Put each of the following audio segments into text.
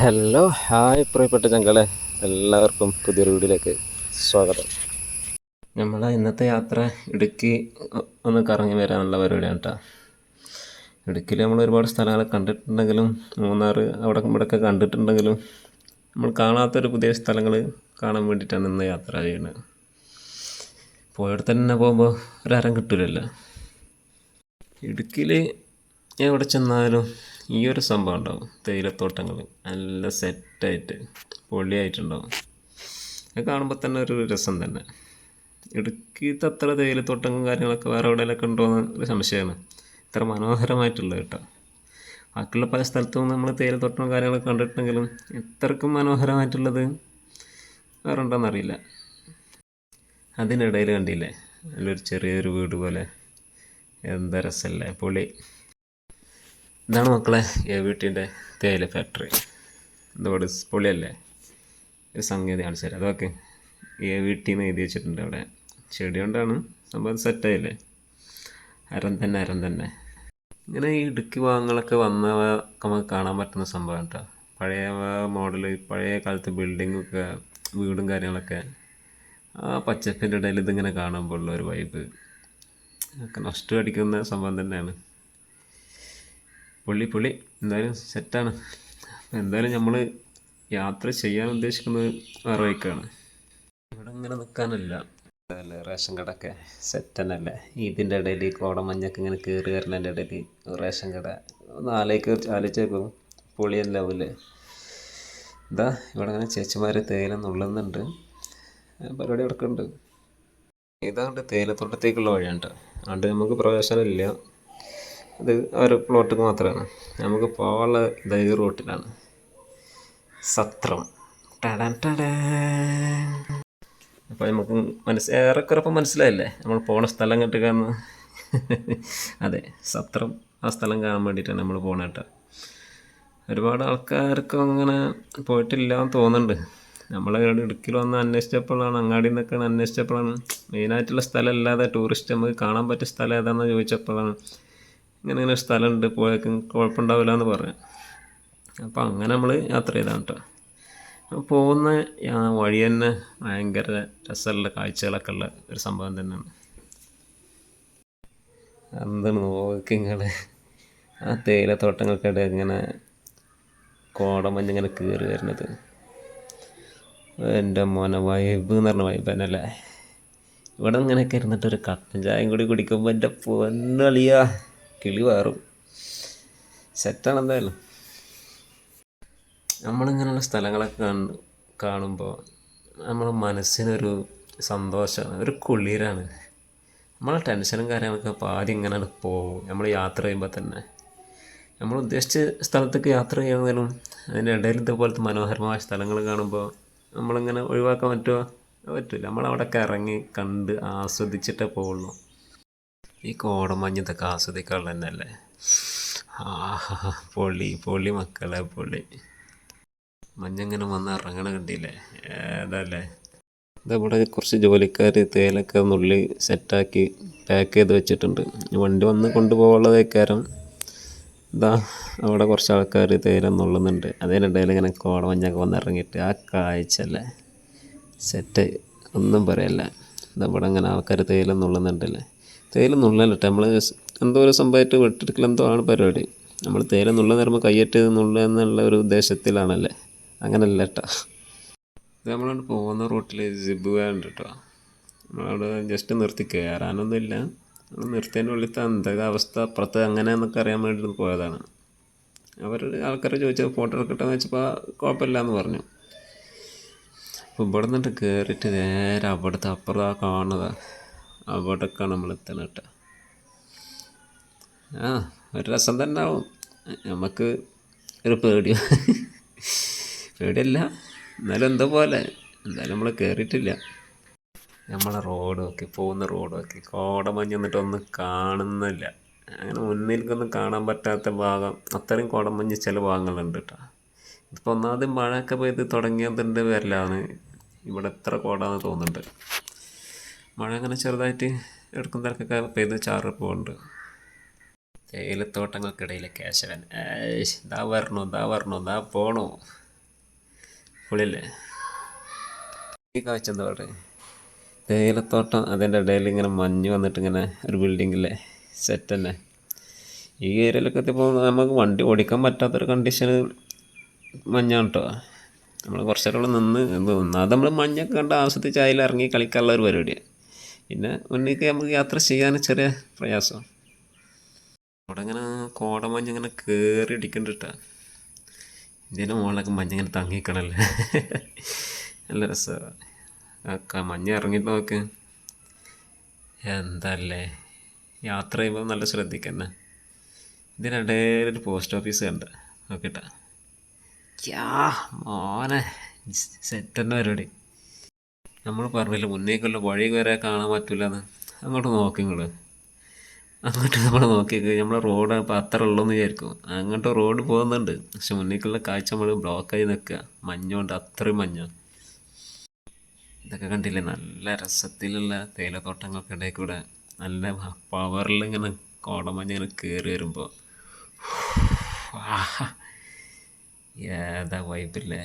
Hello hi പ്രിയപ്പെട്ട ചങ്കളെ. എല്ലാവർക്കും പുതിയൊരു വീഡിയോയിലേക്ക് സ്വാഗതം. നമ്മളെ ഇന്നത്തെ യാത്ര ഇടുക്കി ഒന്ന് കറങ്ങി വരാനുള്ള പരിപാടിയാണ് കേട്ടോ. ഇടുക്കിയിൽ നമ്മൾ ഒരുപാട് സ്ഥലങ്ങൾ കണ്ടിട്ടുണ്ടെങ്കിലും മൂന്നാർ അവിടെ ഇവിടെയൊക്കെ കണ്ടിട്ടുണ്ടെങ്കിലും നമ്മൾ കാണാത്തൊരു പുതിയ സ്ഥലങ്ങൾ കാണാൻ വേണ്ടിയിട്ടാണ് ഇന്ന് യാത്ര ചെയ്യുന്നത്. പോയടത്ത് തന്നെ പോകുമ്പോൾ ഒരരം കിട്ടില്ലല്ലോ ഇടുക്കിയിൽ എവിടെ ചെന്നാലും ഈ ഒരു സംഭവം ഉണ്ടാവും. തേയിലത്തോട്ടങ്ങൾ നല്ല സെറ്റായിട്ട് പൊള്ളിയായിട്ടുണ്ടാവും. അത് കാണുമ്പോൾ തന്നെ ഒരു രസം തന്നെ. ഇടുക്കിയത്തെ അത്ര തേയിലത്തോട്ടങ്ങളും കാര്യങ്ങളൊക്കെ വേറെ എവിടെയെങ്കിലൊക്കെ ഉണ്ടോ എന്ന് ഒരു സംശയമാണ്. ഇത്ര മനോഹരമായിട്ടുള്ളത് കേട്ടോ. ബാക്കിയുള്ള പല സ്ഥലത്തും നമ്മൾ തേയിലത്തോട്ടവും കാര്യങ്ങളൊക്കെ കണ്ടിട്ടുണ്ടെങ്കിലും ഇത്രക്കും മനോഹരമായിട്ടുള്ളത് വേറെ ഉണ്ടോയെന്നറിയില്ല അതിനിടയിൽ കണ്ടില്ലേ? നല്ലൊരു ചെറിയൊരു വീട് പോലെ. എന്താ രസമല്ലേ പൊളി. ഇതാണ് മക്കളെ എ വി ടിന്റെ തേയില ഫാക്ടറി ഇതോട് പൊളിയല്ലേ? ഒരു സംഗതി കാണിച്ചു തരാം. അതൊക്കെ എ വി ടി എന്ന് എഴുതി വെച്ചിട്ടുണ്ട് അവിടെ ചെടി കൊണ്ടാണ് സംഭവം സെറ്റായില്ലേ അരം തന്നെ അരം തന്നെ. ഇങ്ങനെ ഈ ഇടുക്കി ഭാഗങ്ങളൊക്കെ വന്ന നമുക്ക് കാണാൻ പറ്റുന്ന സംഭവം കേട്ടോ. പഴയ മോഡൽ പഴയ കാലത്തെ ബിൽഡിങ്ങൊക്കെ വീടും കാര്യങ്ങളൊക്കെ ആ പച്ചപ്പിന്റെ ഇടയിൽ ഇതിങ്ങനെ കാണുമ്പോൾ ഉള്ള ഒരു വൈബ് ഒക്കെ നഷ്ടം അടിക്കുന്ന സംഭവം തന്നെയാണ്. പുള്ളി പുള്ളി എന്തായാലും സെറ്റാണ്. എന്തായാലും നമ്മൾ യാത്ര ചെയ്യാൻ ഉദ്ദേശിക്കുന്നത് വേറെ വഴിക്കാണ് ഇവിടെ ഇങ്ങനെ നിൽക്കാനല്ല റേഷൻ കടയൊക്കെ സെറ്റ് തന്നെയല്ലേ ഇതിന്റെ ഇടയിൽ കോടമഞ്ഞൊക്കെ ഇങ്ങനെ കയറി വരുന്നതിന്റെ ഇടയിൽ റേഷൻ കട. ഒന്ന് ആലേക്ക് ആലോചിച്ചേക്കും പൊളിയല്ലാവൂലേ ഇതാ ഇവിടെ ഇങ്ങനെ ചേച്ചിമാർ തേയില നുള്ളുന്നുണ്ട്. പരിപാടി നടക്കുന്നുണ്ട്. ഇതാണ്ട് തേയിലത്തോട്ടത്തേക്കുള്ള വഴിയാണ് അതുകൊണ്ട് നമുക്ക് പ്രവേശനമില്ല. ഇത് ഒരു പ്ലോട്ടിക്ക് മാത്രമാണ്. നമുക്ക് പോകാനുള്ള ഇത് ഈ റൂട്ടിലാണ്. സത്രം. ടടാൻ ടടാ അപ്പോൾ നമുക്ക് മനസ്സ് ഏറെക്കുറെ ഇപ്പം മനസ്സിലായില്ലേ? നമ്മൾ പോണ സ്ഥലം കിട്ടുകയെന്ന് അതെ സത്രം ആ സ്ഥലം കാണാൻ വേണ്ടിയിട്ടാണ് നമ്മൾ പോണ കേട്ടോ. ഒരുപാട് ആൾക്കാർക്ക് അങ്ങനെ പോയിട്ടില്ല എന്ന് തോന്നുന്നുണ്ട് നമ്മൾ ഇടുക്കിൽ വന്ന് അന്വേഷിച്ചപ്പോഴാണ് അങ്ങാടി നിന്നൊക്കെ അന്വേഷിച്ചപ്പോഴാണ്. മെയിനായിട്ടുള്ള സ്ഥലം അല്ലാതെ ടൂറിസ്റ്റ് നമുക്ക് കാണാൻ പറ്റിയ സ്ഥലം ഏതാണെന്ന് ചോദിച്ചപ്പോഴാണ്. ഇങ്ങനെ ഇങ്ങനെ സ്ഥലമുണ്ട് പോയേക്കും കുഴപ്പമുണ്ടാവില്ല എന്ന് പറയാം. അപ്പോൾ അങ്ങനെ നമ്മൾ യാത്ര ചെയ്താണ് കേട്ടോ പോകുന്ന വഴി തന്നെ ഭയങ്കര രസമുള്ള കാഴ്ചകളൊക്കെ ഉള്ള ഒരു സംഭവം തന്നെയാണ്. എന്താണ് നോക്കി നിങ്ങൾ ആ തേയിലത്തോട്ടങ്ങൾക്കിടെ ഇങ്ങനെ കോടമഞ്ഞിങ്ങനെ കയറി വരുന്നത്. എന്റെ മോനെ വൈബ് എന്ന് പറഞ്ഞ വൈബ് തന്നെയല്ലേ? ഇവിടെ ഇങ്ങനെയൊക്കെ ഇരുന്നിട്ട് ഒരു കട്ടൻ ചായയും കൂടി കുടിക്കുമ്പോൾ എന്റെ പൊന്നളിയാ. കിളി വേറും. സെറ്റാണ് എന്തായാലും. നമ്മളിങ്ങനെയുള്ള സ്ഥലങ്ങളൊക്കെ കാണു കാണുമ്പോൾ നമ്മുടെ മനസ്സിനൊരു സന്തോഷമാണ് ഒരു കുളിരാണ്. നമ്മളെ ടെൻഷനും കാര്യങ്ങളൊക്കെ പാതി ഇങ്ങനെ പോകും നമ്മൾ യാത്ര ചെയ്യുമ്പോൾ തന്നെ. നമ്മൾ ഉദ്ദേശിച്ച സ്ഥലത്തേക്ക് യാത്ര ചെയ്യുന്നതിലും അതിന്റെ ഇടയിൽ ഇതുപോലത്തെ മനോഹരമായ സ്ഥലങ്ങൾ കാണുമ്പോൾ നമ്മളിങ്ങനെ ഒഴിവാക്കാൻ പറ്റുമോ പറ്റില്ല നമ്മളവിടെയൊക്കെ ഇറങ്ങി കണ്ട് ആസ്വദിച്ചിട്ടേ പോവുള്ളൂ. ഈ കോടമഞ്ഞ് ഇതൊക്കെ ആസ്വദിക്കാനുള്ള തന്നെയല്ലേ? ആ പൊളി പൊളി മക്കളെ പൊളി മഞ്ഞങ്ങനെ വന്ന് ഇറങ്ങണ കണ്ടില്ലേ? ഏതല്ലേ? ഇതവിടെ കുറച്ച് ജോലിക്കാർ തേയിലൊക്കെ നുള്ളി സെറ്റാക്കി പാക്ക് ചെയ്ത് വെച്ചിട്ടുണ്ട്. വണ്ടി വന്ന് കൊണ്ടുപോകാനുള്ളതേക്കാരം ഇതാ അവിടെ കുറച്ച് ആൾക്കാർ തേയില നുള്ളുന്നുണ്ട്. അതിനിടയിൽ ഇങ്ങനെ കോടമഞ്ഞൊക്കെ വന്ന് ഇറങ്ങിയിട്ട് ആ കാഴ്ചല്ലേ? സെറ്റ് ഒന്നും പറയല്ല. ഇതവിടെ ഇങ്ങനെ ആൾക്കാർ തേയില നുള്ളുന്നുണ്ടല്ലേ? തേയില നുള്ളലിട്ട് നമ്മൾ എന്തോ ഒരു സംഭവമായിട്ട് വെട്ടെടുക്കൽ എന്തോ ആണ് പരിപാടി. നമ്മൾ തേയില നുള്ളുന്ന നേരമ്പോൾ കയ്യിട്ട് നുള്ളുക എന്നുള്ള ഒരു ഉദ്ദേശത്തിലാണല്ലേ? അങ്ങനല്ല കേട്ടോ ഇത് നമ്മളോട് പോകുന്ന റൂട്ടിൽ ജിബ് വേണ്ട കേട്ടോ നമ്മളവിടെ ജസ്റ്റ് നിർത്തി കയറാനൊന്നുമില്ല നമ്മൾ നിർത്തിയതിന്റെ ഉള്ളിലത്തെ എന്തൊക്കെ അവസ്ഥ അപ്പുറത്ത് അങ്ങനെയെന്നൊക്കെ അറിയാൻ വേണ്ടി പോയതാണ്. അവർ ആൾക്കാരെ ചോദിച്ചാൽ ഫോട്ടോ എടുക്കട്ടെ എന്ന് വെച്ചപ്പോൾ കുഴപ്പമില്ല എന്ന് പറഞ്ഞു. അപ്പോൾ ഇവിടെ നിന്നിട്ട് കയറിയിട്ട് നേരെ അവിടുത്തെ അപ്പുറത്താണ് ആ കാണുന്നതാ. അവിടേക്കാണ് നമ്മൾ എത്തണം കേട്ടോ. ആ ഒരു രസം തന്നെ ആവും. നമുക്ക് ഒരു പേടി പേടിയല്ല. എന്നാലും എന്തോ പോലെ? എന്തായാലും നമ്മൾ കയറിയിട്ടില്ല നമ്മളെ റോഡ് നോക്കി പോകുന്ന റോഡ് നോക്കി. കോടമഞ്ഞ് എന്നിട്ട് ഒന്നും കാണുന്നില്ല. അങ്ങനെ മുന്നിലേക്കൊന്നും കാണാൻ പറ്റാത്ത ഭാഗം. അത്രയും കോടമഞ്ഞ് ചില ഭാഗങ്ങളുണ്ട് കേട്ടോ. ഇതിപ്പോൾ ഒന്നാമത് മഴയൊക്കെ പെയ്ത് തുടങ്ങിയതിന്റെ പേരിലാണ് ഇവിടെ എത്ര കോടാന്ന് തോന്നുന്നുണ്ട്. മഴ അങ്ങനെ ചെറുതായിട്ട് എടുക്കുന്ന തിരക്കൊക്കെ പെയ്ത് ചാറ് പോകുന്നുണ്ട് തേയിലത്തോട്ടങ്ങൾക്കിടയിലെ കേശവൻ. ഏഷ് ഇതാ വരണു ഇതാ വരണു ഇതാ പോണു. പൊളിയല്ലേ? ഈ കാഴ്ച എന്താ പറയുക? തേയിലത്തോട്ടം അതിന്റെ ഇടയിൽ ഇങ്ങനെ മഞ്ഞ് വന്നിട്ട് ഇങ്ങനെ ഒരു ബിൽഡിങ്ങിലെ സെറ്റ് തന്നെ. ഈ ഏരിയയിലൊക്കെ എത്തിയപ്പോൾ നമുക്ക് വണ്ടി ഓടിക്കാൻ പറ്റാത്തൊരു കണ്ടീഷൻ മഞ്ഞാണ് കേട്ടോ നമ്മൾ കുറച്ചേരം നിന്ന് അത് നമ്മൾ മഞ്ഞൊക്കെ കണ്ട് ആസ്വദിച്ച് അതിൽ ഇറങ്ങി കളിക്കാനുള്ള ഒരു പരിപാടിയാണ് പിന്നെ മുന്നേക്ക് നമുക്ക് യാത്ര ചെയ്യാൻ ചെറിയ പ്രയാസം. അവിടെ ഇങ്ങനെ കോടമഞ്ഞ് ഇങ്ങനെ കയറി അടിക്കണ്ടിട്ട ഇതിന്റെ മുകളിലൊക്കെ മഞ്ഞ് ഇങ്ങനെ തങ്ങിക്കണല്ലേ നല്ല രസമാണ് മഞ്ഞ് ഇറങ്ങിയിട്ട് നോക്ക്. എന്തല്ലേ? യാത്ര ചെയ്യുമ്പോൾ നല്ല ശ്രദ്ധിക്കന്നെ. ഇതിനിടയിൽ ഒരു പോസ്റ്റ് ഓഫീസ് കണ്ട. നോക്കിട്ടാ. മോനെ. സെറ്റ് തന്നെ പരിപാടി. നമ്മൾ പറഞ്ഞില്ല മുന്നേക്കുള്ള വഴി വരെ കാണാൻ പറ്റില്ല എന്ന് അങ്ങോട്ട് നോക്കി നിങ്ങൾ അങ്ങോട്ട് നമ്മൾ നോക്കി നമ്മളെ റോഡ് അപ്പം അത്ര ഉള്ളൂന്ന് വിചാരിക്കും. അങ്ങോട്ട് റോഡ് പോകുന്നുണ്ട്. പക്ഷെ മുന്നേക്കുള്ള കാഴ്ച നമ്മൾ ബ്ലോക്കായി നിൽക്കുക മഞ്ഞുകൊണ്ട് അത്രയും മഞ്ഞ. ഇതൊക്കെ കണ്ടില്ലേ? നല്ല രസത്തിലുള്ള തേയിലത്തോട്ടങ്ങൾക്ക് ഇടയിൽ കൂടെ നല്ല പവറിൽ ഇങ്ങനെ കോടമഞ്ഞ് ഇങ്ങനെ കയറി വരുമ്പോൾ ഏതാ വൈബില്ലേ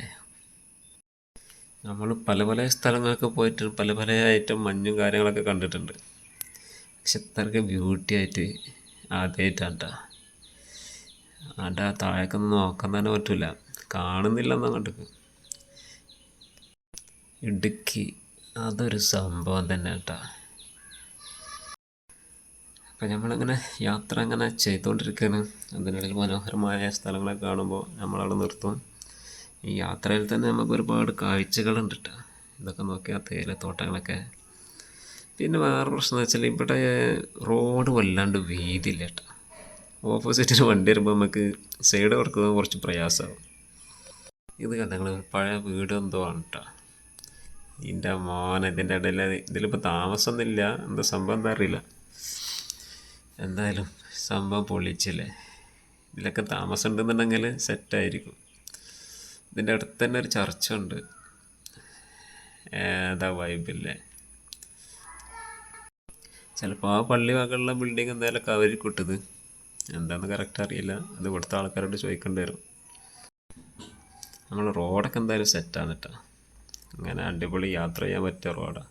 നമ്മൾ പല പല സ്ഥലങ്ങളൊക്കെ പോയിട്ട് പല പല ഐറ്റം മഞ്ഞും കാര്യങ്ങളൊക്കെ കണ്ടിട്ടുണ്ട്. പക്ഷെ ഇത്രയ്ക്ക് ബ്യൂട്ടി ആയിട്ട് ആദ്യമായിട്ടാണ് കേട്ടോ ആണ്ട് ആ താഴേക്കൊന്നും നോക്കാൻ തന്നെ പറ്റില്ല കാണുന്നില്ലെന്ന് അങ്ങോട്ടേക്ക്. ഇടുക്കി അതൊരു സംഭവം തന്നെ കേട്ടാ അപ്പം നമ്മളിങ്ങനെ യാത്ര ഇങ്ങനെ ചെയ്തുകൊണ്ടിരിക്കുകയാണ് അതിനിടയിൽ മനോഹരമായ സ്ഥലങ്ങളൊക്കെ കാണുമ്പോൾ നമ്മളവിടെ നിർത്തും. ഈ യാത്രയിൽ തന്നെ നമുക്ക് ഒരുപാട് കാഴ്ചകളുണ്ട് കേട്ടോ ഇതൊക്കെ നോക്കിയാൽ തേയിലത്തോട്ടങ്ങളൊക്കെ പിന്നെ വേറെ പ്രശ്നം എന്ന് വെച്ചാൽ ഇവിടെ റോഡ് വല്ലാണ്ട് വീതിയില്ല കേട്ടോ ഓപ്പോസിറ്റിന് വണ്ടി വരുമ്പോൾ നമുക്ക് സൈഡ് വർക്ക് കുറച്ച് പ്രയാസമാകും ഇത് കണ്ട നിങ്ങൾ പഴയ വീട് എന്തോ ആണ് കേട്ടോ ഇതിന്റെ മോന ഇതിന്റെ ഇടയിൽ ഇതിലിപ്പോൾ താമസമൊന്നുമില്ല. എന്താ സംഭവം എന്താ അറിയില്ല. എന്തായാലും സംഭവം പൊളിച്ചില്ലേ. ഇതിലൊക്കെ താമസം ഉണ്ടെന്നുണ്ടെങ്കിൽ സെറ്റായിരിക്കും ഇതിന്റെ അടുത്ത് തന്നെ ഒരു ചർച്ച ഉണ്ട് ഏതാ വൈബില്ലേ ചിലപ്പോൾ ആ പള്ളി വകയുള്ള ബിൽഡിംഗ് എന്തായാലും കവരി കിട്ടത് എന്താണെന്ന് കറക്റ്റ് അറിയില്ല. അത് ഇവിടുത്തെ ആൾക്കാരോട് ചോദിക്കേണ്ടി വരും. നമ്മൾ റോഡൊക്കെ എന്തായാലും സെറ്റാണ് കേട്ടോ അങ്ങനെ അടിപൊളി യാത്ര ചെയ്യാൻ പറ്റിയ റോഡാണ്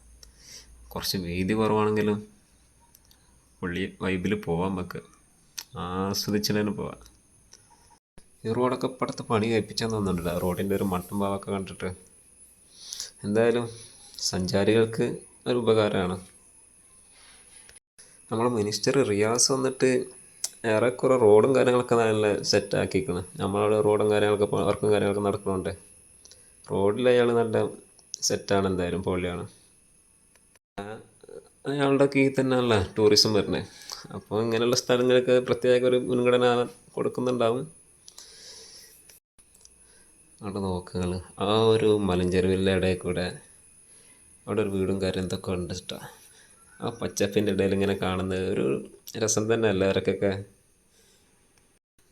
കുറച്ച് വീതി കുറവാണെങ്കിലും പുള്ളി വൈബിൽ പോവാൻ നമുക്ക്. ആസ്വദിച്ചിട്ട് പോവാം. ഈ റോഡൊക്കെ ഇപ്പടുത്ത് പണി കഴിപ്പിച്ചാൽ തോന്നുന്നുണ്ട് റോഡിന്റെ ഒരു മട്ടും ഭാവമൊക്കെ കണ്ടിട്ട്. എന്തായാലും സഞ്ചാരികൾക്ക് ഒരു ഉപകാരമാണ്. നമ്മളെ മിനിസ്റ്റർ റിയാസ് വന്നിട്ട് ഏറെക്കുറെ റോഡും കാര്യങ്ങളൊക്കെ നല്ല സെറ്റ് ആക്കിക്കണം നമ്മളവിടെ റോഡും കാര്യങ്ങളൊക്കെ വർക്കും കാര്യങ്ങളൊക്കെ നടക്കുന്നുണ്ട് റോഡിൽ അയാൾ നല്ല സെറ്റാണ് എന്തായാലും പൊളിയാണ്. അയാളുടെ കീ തന്നെയല്ല ടൂറിസം വരുന്നത്. അപ്പോൾ ഇങ്ങനെയുള്ള സ്ഥലങ്ങൾക്ക് പ്രത്യേക ഒരു മുൻഗണന കൊടുക്കുന്നുണ്ടാവും. അവിടെ നോക്കുക ആ ഒരു മലഞ്ചെരുവിലെ ഇടയിൽ കൂടെ അവിടെ ഒരു വീടും കാര്യം എന്തൊക്കെ ഉണ്ട് ഇഷ്ടമാണ് ആ പച്ചപ്പിന്റെ ഇടയിൽ ഇങ്ങനെ കാണുന്നത് ഒരു രസം തന്നെ എല്ലാവർക്കൊക്കെ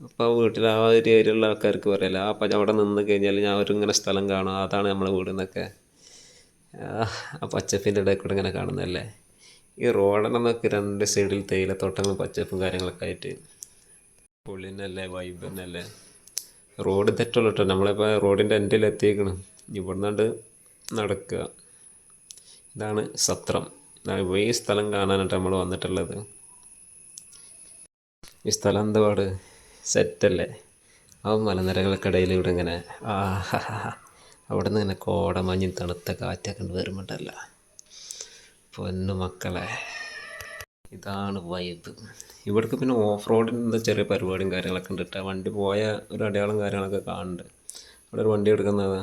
അപ്പോൾ ആ വീട്ടിൽ ആ ഒരു ഏരിയയിലുള്ള ആൾക്കാർക്ക് പറയില്ല ആ പച്ച അവിടെ നിന്ന് കഴിഞ്ഞാൽ ഞാൻ ഒരു ഇങ്ങനെ സ്ഥലം കാണും അതാണ് നമ്മളെ വീട് എന്നൊക്കെ. ആ പച്ചപ്പിന്റെ ഇടയിൽ കൂടെ ഇങ്ങനെ കാണുന്നതല്ലേ? ഈ റോഡിനൊക്കെ രണ്ട് സൈഡിൽ തേയിലത്തോട്ടങ്ങളും പച്ചപ്പും കാര്യങ്ങളൊക്കെ ആയിട്ട് പൊള്ളിനല്ലേ തന്നെയല്ലേ റോഡ് തെറ്റുള്ളൂ കേട്ടോ നമ്മളിപ്പോൾ റോഡിന്റെ എൻഡിൽ എത്തിയേക്കണം. ഇവിടുന്നാണ്ട് നടക്കുക ഇതാണ് സത്രം. ഈ സ്ഥലം കാണാനായിട്ട് നമ്മൾ വന്നിട്ടുള്ളത്. ഈ സ്ഥലം എന്താ പാട്? സെറ്റല്ലേ? ആ മലനിരകൾക്കിടയിൽ ഇവിടെ ഇങ്ങനെ ആ അവിടെ നിന്ന് ഇങ്ങനെ കോടമഞ്ഞ് തണുത്ത കാറ്റൊക്കെ വരുമ്പോണ്ടല്ല. പൊന്നു മക്കളെ. ഇതാണ് വൈബ് ഇവിടേക്ക് പിന്നെ ഓഫ് റോഡിൽ എന്താ ചെറിയ പരിപാടിയും കാര്യങ്ങളൊക്കെ ഉണ്ട് കേട്ടോ വണ്ടി പോയ ഒരു അടയാളം കാര്യങ്ങളൊക്കെ കാണുന്നുണ്ട്. അവിടെ ഒരു വണ്ടി എടുക്കുന്നത്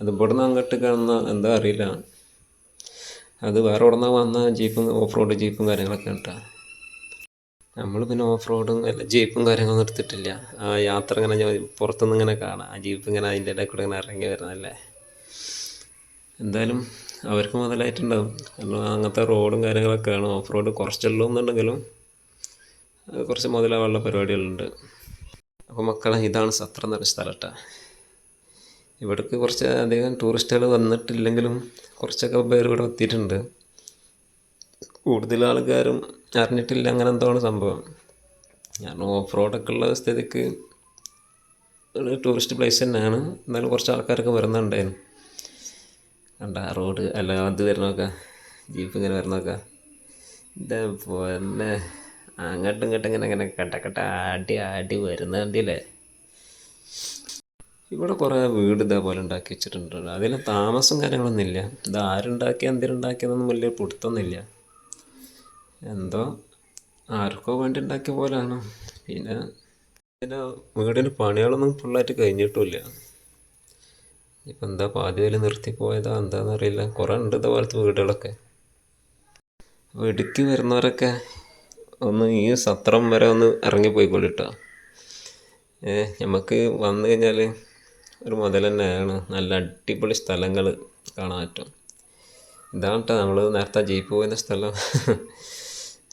അത് ഇവിടെ നിന്ന് അങ്ങോട്ട് കാണുന്ന എന്താ അറിയില്ല. അത് വേറെ ഇവിടെ നിന്ന് വന്ന ജീപ്പും ഓഫ് റോഡ് ജീപ്പും കാര്യങ്ങളൊക്കെ കേട്ടോ നമ്മൾ പിന്നെ ഓഫ് റോഡും അല്ല ജീപ്പും കാര്യങ്ങളൊന്നും എടുത്തിട്ടില്ല. ആ യാത്ര ഇങ്ങനെ പുറത്തുനിന്ന് ഇങ്ങനെ കാണാം. ആ ജീപ്പ് ഇങ്ങനെ അതിന്റെ ഇടയിൽ കൂടെ ഇങ്ങനെ ഇറങ്ങി വരുന്നതല്ലേ. എന്തായാലും അവർക്ക് മുതലായിട്ടുണ്ടാവും. കാരണം അങ്ങനത്തെ റോഡും കാര്യങ്ങളൊക്കെയാണ് ഓഫ് റോഡ് കുറച്ചുള്ളൂ എന്നുണ്ടെങ്കിലും കുറച്ച് മുതലാവാനുള്ള പരിപാടികളുണ്ട്. അപ്പോൾ മക്കളെ ഇതാണ് സത്ര എന്നൊരു സ്ഥലം കേട്ടോ ഇവിടേക്ക് കുറച്ച് അധികം ടൂറിസ്റ്റുകൾ വന്നിട്ടില്ലെങ്കിലും കുറച്ചൊക്കെ പേര് ഇവിടെ എത്തിയിട്ടുണ്ട്. കൂടുതൽ ആൾക്കാരും അറിഞ്ഞിട്ടില്ല അങ്ങനെ എന്തോ സംഭവം. ഞാൻ ഓഫ് റോഡൊക്കെ ഉള്ള സ്ഥിതിക്ക് ടൂറിസ്റ്റ് പ്ലേസ് തന്നെയാണ്. എന്നാലും കുറച്ച് ആൾക്കാരൊക്കെ വരുന്നുണ്ടായിരുന്നു. കണ്ട റോഡ് അല്ല അത് വരുന്നൊക്കെ ജീപ്പ് ഇങ്ങനെ വരുന്നൊക്കെ ഇതാ പിന്നെ. അങ്ങോട്ടും ഇങ്ങോട്ടും ഇങ്ങനെ ഇങ്ങനെ കട്ട കട്ട ആടി ആടി വരുന്ന കണ്ടില്ലേ? ഇവിടെ കുറേ വീട് ഇതേപോലെ ഉണ്ടാക്കി വെച്ചിട്ടുണ്ട് അതിൽ താമസം കാര്യങ്ങളൊന്നും ഇല്ല. ഇത് ആരുണ്ടാക്കി എന്തിനുണ്ടാക്കിയതൊന്നും വലിയ പിടുത്തൊന്നുമില്ല എന്തോ ആർക്കോ വേണ്ടി ഉണ്ടാക്കിയ പോലെയാണ്. പിന്നെ പിന്നെ വീടിന് പണികളൊന്നും ഫുള്ളായിട്ട് കഴിഞ്ഞിട്ടില്ല ഇപ്പം എന്താ പാതി വരെ നിർത്തിപ്പോയതാ എന്താണെന്ന് അറിയില്ല. കുറേ ഉണ്ട് ഇതേപോലത്തെ വീടുകളൊക്കെ. അപ്പോൾ ഇടുക്കി വരുന്നവരൊക്കെ ഒന്ന് ഈ സത്രം വരെ ഒന്ന് ഇറങ്ങിപ്പോയിക്കോളിട്ടോ ഏ നമുക്ക് വന്നു കഴിഞ്ഞാൽ ഒരു മുതൽ തന്നെയാണ് നല്ല അടിപൊളി സ്ഥലങ്ങൾ കാണാൻ പറ്റും. ഇതാണ് കേട്ടോ നമ്മൾ നേരത്തെ ജീപ്പ് പോയിരുന്ന സ്ഥലം.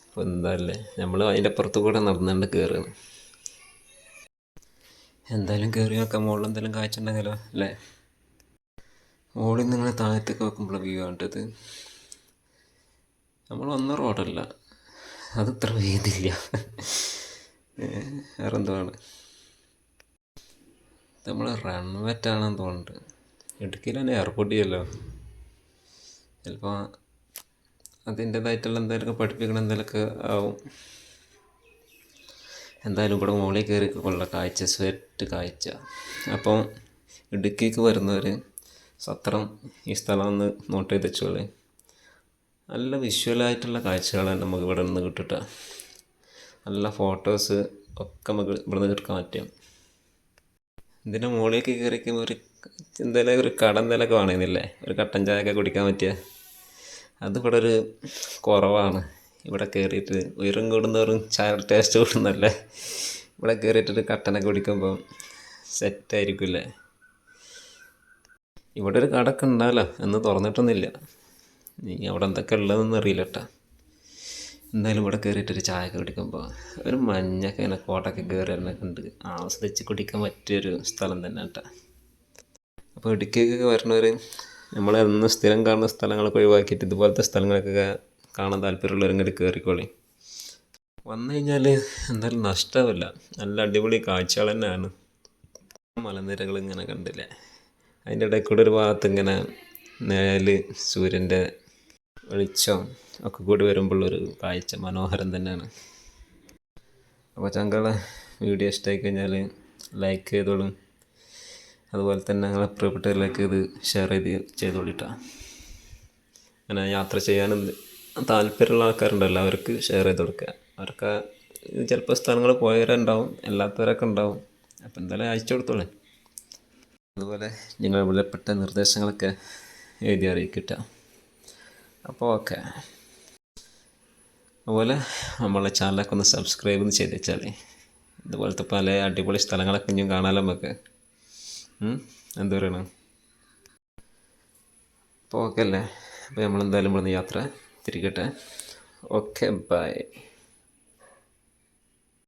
അപ്പോൾ എന്താല്ലേ നമ്മൾ അതിന്റെ അപ്പുറത്ത് കൂടെ നടന്നുകൊണ്ട് കയറുകയാണ് എന്തായാലും കയറി നോക്കാം മുകളിൽ എന്തെങ്കിലും കാഴ്ച ഉണ്ടെങ്കിലോ അല്ലേ? മുകളിൽ നിങ്ങൾ താഴത്തേക്ക് നോക്കുമ്പോൾ വ്യൂ കണ്ടത് നമ്മൾ വന്ന റോഡല്ല. അത് വേദില്ല വേറെന്തുവാണ്? നമ്മൾ റൺവെറ്റാണെന്ന് തോന്നുന്നുണ്ട്. ഇടുക്കിയിൽ തന്നെ എയർപോർട്ട് ചെയ്യല്ലോ ചിലപ്പോൾ അതിന്റേതായിട്ടുള്ള എന്തെങ്കിലുമൊക്കെ പഠിപ്പിക്കണം എന്തെങ്കിലുമൊക്കെ ആവും. എന്തായാലും ഇവിടെ മുകളിൽ കയറി കൊള്ള കാഴ്ച സ്വെറ്റ് കാഴ്ച. അപ്പം ഇടുക്കിക്ക് വരുന്നവർ സത്രം ഈ സ്ഥലം ഒന്ന് നോട്ട് ചെയ്ത് വെച്ചോളേ. നല്ല വിഷ്വലായിട്ടുള്ള കാഴ്ചകളാണ് നമുക്ക് ഇവിടെ നിന്ന് കിട്ടുക. നല്ല ഫോട്ടോസ് ഒക്കെ നമുക്ക് ഇവിടെ നിന്ന് എടുക്കാൻ പറ്റും ഇതിന്റെ മുകളിലേക്ക് കയറിക്കുമ്പോൾ ഒരു എന്തായാലും ഒരു കട എന്തെങ്കിലുമൊക്കെ വേണമെന്നില്ലേ ഒരു കട്ടൻ ചായ ഒക്കെ കുടിക്കാൻ പറ്റിയ. അതിവിടെ ഒരു കുറവാണ്. ഇവിടെ കയറിയിട്ട് ഉയരം കൂടുന്നവരും ചായ ടേസ്റ്റ് കൂടുന്നല്ലേ ഇവിടെ കയറിയിട്ടൊരു കട്ടനൊക്കെ കുടിക്കുമ്പോൾ സെറ്റായിരിക്കില്ലേ ഇവിടെ ഒരു കടക്ക് എന്ന് തുറന്നിട്ടൊന്നുമില്ല. നീ അവിടെ എന്തൊക്കെ ഉള്ളതെന്ന് അറിയില്ല കേട്ടോ എന്തായാലും ഇവിടെ കയറിയിട്ടൊരു ചായ ഒക്കെ കുടിക്കുമ്പോൾ ഒരു മഞ്ഞൊക്കെ ഇങ്ങനെ കോട്ടൊക്കെ കയറി തന്നെ കണ്ട് ആസ്വദിച്ച് കുടിക്കാൻ പറ്റിയൊരു സ്ഥലം തന്നെ കേട്ടോ അപ്പോൾ ഇടുക്കിയൊക്കെ വരണവർ നമ്മൾ എന്ന് സ്ഥിരം കാണുന്ന സ്ഥലങ്ങളൊക്കെ ഒഴിവാക്കിയിട്ട് ഇതുപോലത്തെ സ്ഥലങ്ങളൊക്കെ കാണാൻ താല്പര്യമുള്ളവർ ഇങ്ങോട്ട് കയറിക്കോളി വന്നു കഴിഞ്ഞാൽ എന്തായാലും നഷ്ടമില്ല നല്ല അടിപൊളി കാഴ്ചകൾ തന്നെയാണ്. മലനിരകൾ ഇങ്ങനെ കണ്ടില്ലേ? അതിന്റെ ഇടയിൽ കൂടെ ഒരു ഭാഗത്ത് ഇങ്ങനെ നേൽ സൂര്യന്റെ വെളിച്ചം ഒക്കെ കൂടി വരുമ്പോഴുള്ളൊരു കാഴ്ച മനോഹരം തന്നെയാണ്. അപ്പോൾ ചങ്കളെ വീഡിയോ ഇഷ്ടമായി കഴിഞ്ഞാൽ ലൈക്ക് ചെയ്തോളും. അതുപോലെ തന്നെ ഞങ്ങളെ പ്രിയപ്പെട്ടവരിലേക്ക് ഇത് ഷെയർ ചെയ്ത് ചെയ്തോളിട്ടാ. അങ്ങനെ യാത്ര ചെയ്യാനും താല്പര്യമുള്ള ആൾക്കാരുണ്ടല്ലോ അവർക്ക് ഷെയർ ചെയ്ത് കൊടുക്കുക. അവർക്ക് ചിലപ്പോൾ സ്ഥലങ്ങൾ പോയവരുണ്ടാവും അല്ലാത്തവരൊക്കെ ഉണ്ടാവും. അപ്പോൾ എന്തായാലും അയച്ചു കൊടുത്തോളേ. അതുപോലെ നിങ്ങൾ വിലപ്പെട്ട നിർദ്ദേശങ്ങളൊക്കെ എഴുതി അറിയിക്കട്ട അപ്പോൾ ഓക്കെ. അതുപോലെ നമ്മളെ ചാനലൊക്കെ ഒന്ന് സബ്സ്ക്രൈബ് ഒന്ന് ചെയ്ത് വെച്ചാൽ ഇതുപോലത്തെ പല അടിപൊളി സ്ഥലങ്ങളൊക്കെ ഇനിയും കാണാമല്ലോ നമുക്ക്. എന്ത് പറയണം? അപ്പോൾ ഓക്കെ അല്ലേ? അപ്പോൾ നമ്മളെന്തായാലും ഇവിടുന്ന് യാത്ര തിരികട്ടെ. Okay bye.